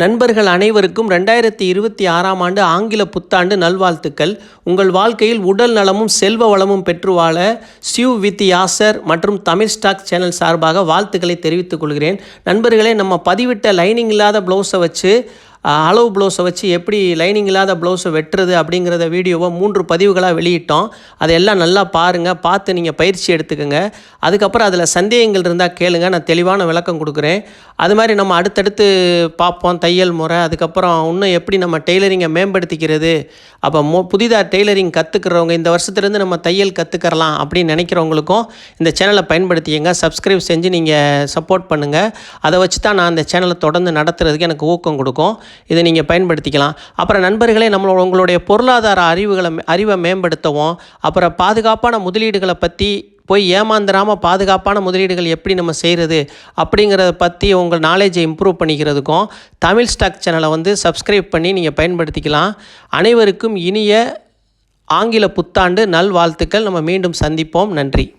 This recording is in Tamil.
நண்பர்கள் அனைவருக்கும் ரெண்டாயிரத்தி இருபத்தி ஆறாம் ஆண்டு ஆங்கில புத்தாண்டு நல்வாழ்த்துக்கள். உங்கள் வாழ்க்கையில் உடல் நலமும் செல்வ வளமும் பெற்று வாழ சிவ் வித் யாசர் மற்றும் தமிழ் ஸ்டாக் சேனல் சார்பாக வாழ்த்துக்களை தெரிவித்துக் கொள்கிறேன். நண்பர்களே நம்ம பதிவிட்ட லைனிங் இல்லாத ப்ளவுஸை வச்சு அளவு ப்ளவுஸை வச்சு எப்படி லைனிங் இல்லாத ப்ளவுஸை வெட்டுறது அப்படிங்கிறத வீடியோவை மூன்று பதிவுகளாக வெளியிட்டோம். அதையெல்லாம் நல்லா பாருங்கள் பார்த்து நீங்கள் பயிற்சி எடுத்துக்கோங்க. அதுக்கப்புறம் அதில் சந்தேகங்கள் இருந்தால் கேளுங்கள் நான் தெளிவான விளக்கம் கொடுக்குறேன். அது மாதிரி நம்ம அடுத்தடுத்து பார்ப்போம். தையல் முறை அதுக்கப்புறம் இன்னும் எப்படி நம்ம டெய்லரிங்கை மேம்படுத்திக்கிறது. அப்போ மோ புதிதாக டெய்லரிங் கற்றுக்கிறவங்க இந்த வருஷத்துலேருந்து நம்ம தையல் கற்றுக்கறலாம் அப்படின்னு நினைக்கிறவங்களுக்கும் இந்த சேனலை பயன்படுத்திக்கங்க. சப்ஸ்கிரைப் செஞ்சு நீங்கள் சப்போர்ட் பண்ணுங்கள் அதை வச்சு தான் நான் அந்த சேனலை தொடர்ந்து நடத்துறதுக்கு எனக்கு ஊக்கம் கொடுக்கும். இதை நீங்கள் பயன்படுத்திக்கலாம். அப்புறம் நண்பர்களே நம்மளோட உங்களுடைய பொருளாதார அறிவுகளை அறிவை மேம்படுத்தவும் அப்புறம் பாதுகாப்பான முதலீடுகளை பற்றி போய் ஏமாந்துடாமல் பாதுகாப்பான முதலீடுகள் எப்படி நம்ம செய்கிறது அப்படிங்கிறத பற்றி உங்கள் நாலேஜை இம்ப்ரூவ் பண்ணிக்கிறதுக்கும் தமிழ் ஸ்டாக் சேனலை வந்து சப்ஸ்கிரைப் பண்ணி நீங்கள் பயன்படுத்திக்கலாம். அனைவருக்கும் இனிய ஆங்கில புத்தாண்டு நல்வாழ்த்துக்கள். நம்ம மீண்டும் சந்திப்போம். நன்றி.